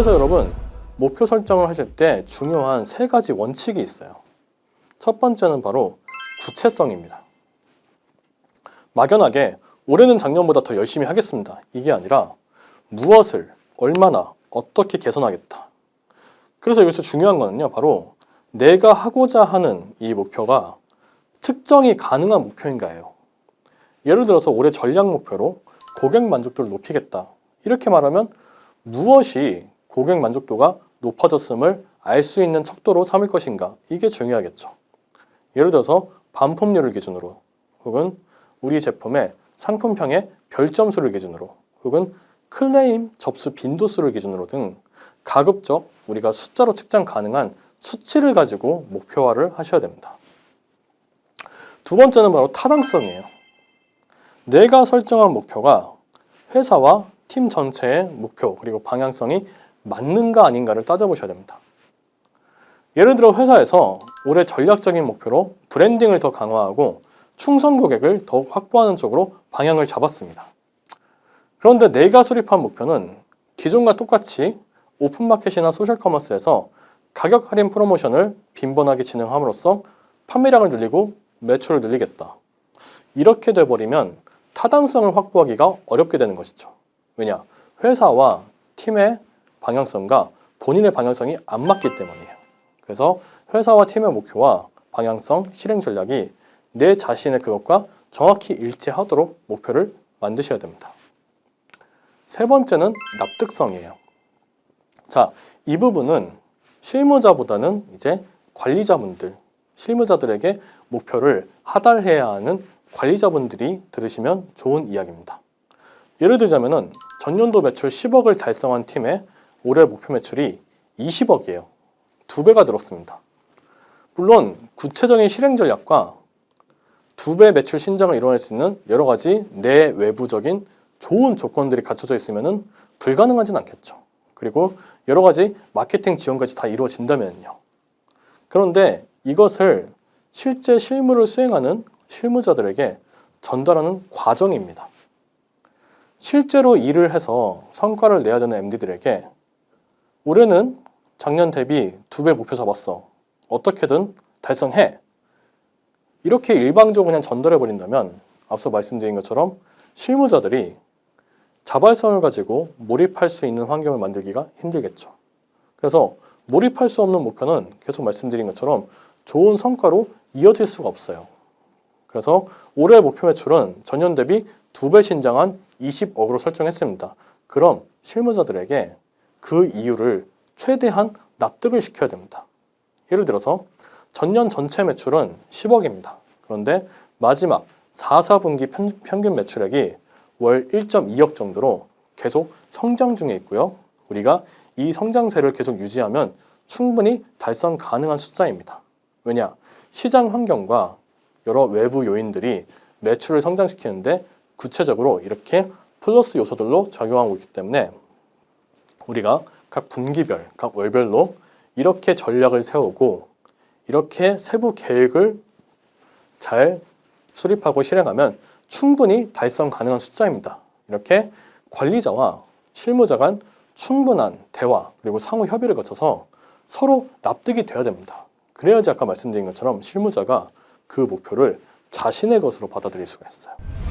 그래서 여러분 목표 설정을 하실 때 중요한 세 가지 원칙이 있어요. 첫 번째는 바로 구체성입니다. 막연하게 올해는 작년보다 더 열심히 하겠습니다. 이게 아니라 무엇을 얼마나 어떻게 개선하겠다. 그래서 여기서 중요한 거는요. 바로 내가 하고자 하는 이 목표가 측정이 가능한 목표인가예요. 예를 들어서 올해 전략 목표로 고객 만족도를 높이겠다. 이렇게 말하면 무엇이 고객 만족도가 높아졌음을 알 수 있는 척도로 삼을 것인가? 이게 중요하겠죠. 예를 들어서 반품률을 기준으로 혹은 우리 제품의 상품평의 별점수를 기준으로 혹은 클레임 접수 빈도수를 기준으로 등 가급적 우리가 숫자로 측정 가능한 수치를 가지고 목표화를 하셔야 됩니다. 두 번째는 바로 타당성이에요. 내가 설정한 목표가 회사와 팀 전체의 목표 그리고 방향성이 맞는가 아닌가를 따져보셔야 됩니다. 예를 들어 회사에서 올해 전략적인 목표로 브랜딩을 더 강화하고 충성 고객을 더욱 확보하는 쪽으로 방향을 잡았습니다. 그런데 내가 수립한 목표는 기존과 똑같이 오픈마켓이나 소셜커머스에서 가격 할인 프로모션을 빈번하게 진행함으로써 판매량을 늘리고 매출을 늘리겠다. 이렇게 돼버리면 타당성을 확보하기가 어렵게 되는 것이죠. 왜냐? 회사와 팀의 방향성과 본인의 방향성이 안 맞기 때문이에요. 그래서 회사와 팀의 목표와 방향성, 실행 전략이 내 자신의 그것과 정확히 일치하도록 목표를 만드셔야 됩니다. 세 번째는 납득성이에요. 자, 이 부분은 실무자보다는 이제 관리자분들, 실무자들에게 목표를 하달해야 하는 관리자분들이 들으시면 좋은 이야기입니다. 예를 들자면은 전년도 매출 10억을 달성한 팀의 올해 목표 매출이 20억이에요. 두 배가 늘었습니다. 물론 구체적인 실행 전략과 두 배 매출 신장을 이뤄낼 수 있는 여러 가지 내외부적인 좋은 조건들이 갖춰져 있으면은 불가능하진 않겠죠. 그리고 여러 가지 마케팅 지원까지 다 이루어진다면요. 그런데 이것을 실제 실무를 수행하는 실무자들에게 전달하는 과정입니다. 실제로 일을 해서 성과를 내야 되는 MD들에게 올해는 작년 대비 두 배 목표 잡았어. 어떻게든 달성해. 이렇게 일방적으로 그냥 전달해 버린다면 앞서 말씀드린 것처럼 실무자들이 자발성을 가지고 몰입할 수 있는 환경을 만들기가 힘들겠죠. 그래서 몰입할 수 없는 목표는 계속 말씀드린 것처럼 좋은 성과로 이어질 수가 없어요. 그래서 올해 목표 매출은 전년 대비 두 배 신장한 20억으로 설정했습니다. 그럼 실무자들에게 그 이유를 최대한 납득을 시켜야 됩니다. 예를 들어서 전년 전체 매출은 10억입니다. 그런데 마지막 4, 4분기 평균 매출액이 월 1.2억 정도로 계속 성장 중에 있고요. 우리가 이 성장세를 계속 유지하면 충분히 달성 가능한 숫자입니다. 왜냐? 시장 환경과 여러 외부 요인들이 매출을 성장시키는데 구체적으로 이렇게 플러스 요소들로 작용하고 있기 때문에 우리가 각 분기별, 각 월별로 이렇게 전략을 세우고 이렇게 세부 계획을 잘 수립하고 실행하면 충분히 달성 가능한 숫자입니다. 이렇게 관리자와 실무자 간 충분한 대화 그리고 상호 협의를 거쳐서 서로 납득이 되어야 됩니다. 그래야지 아까 말씀드린 것처럼 실무자가 그 목표를 자신의 것으로 받아들일 수가 있어요.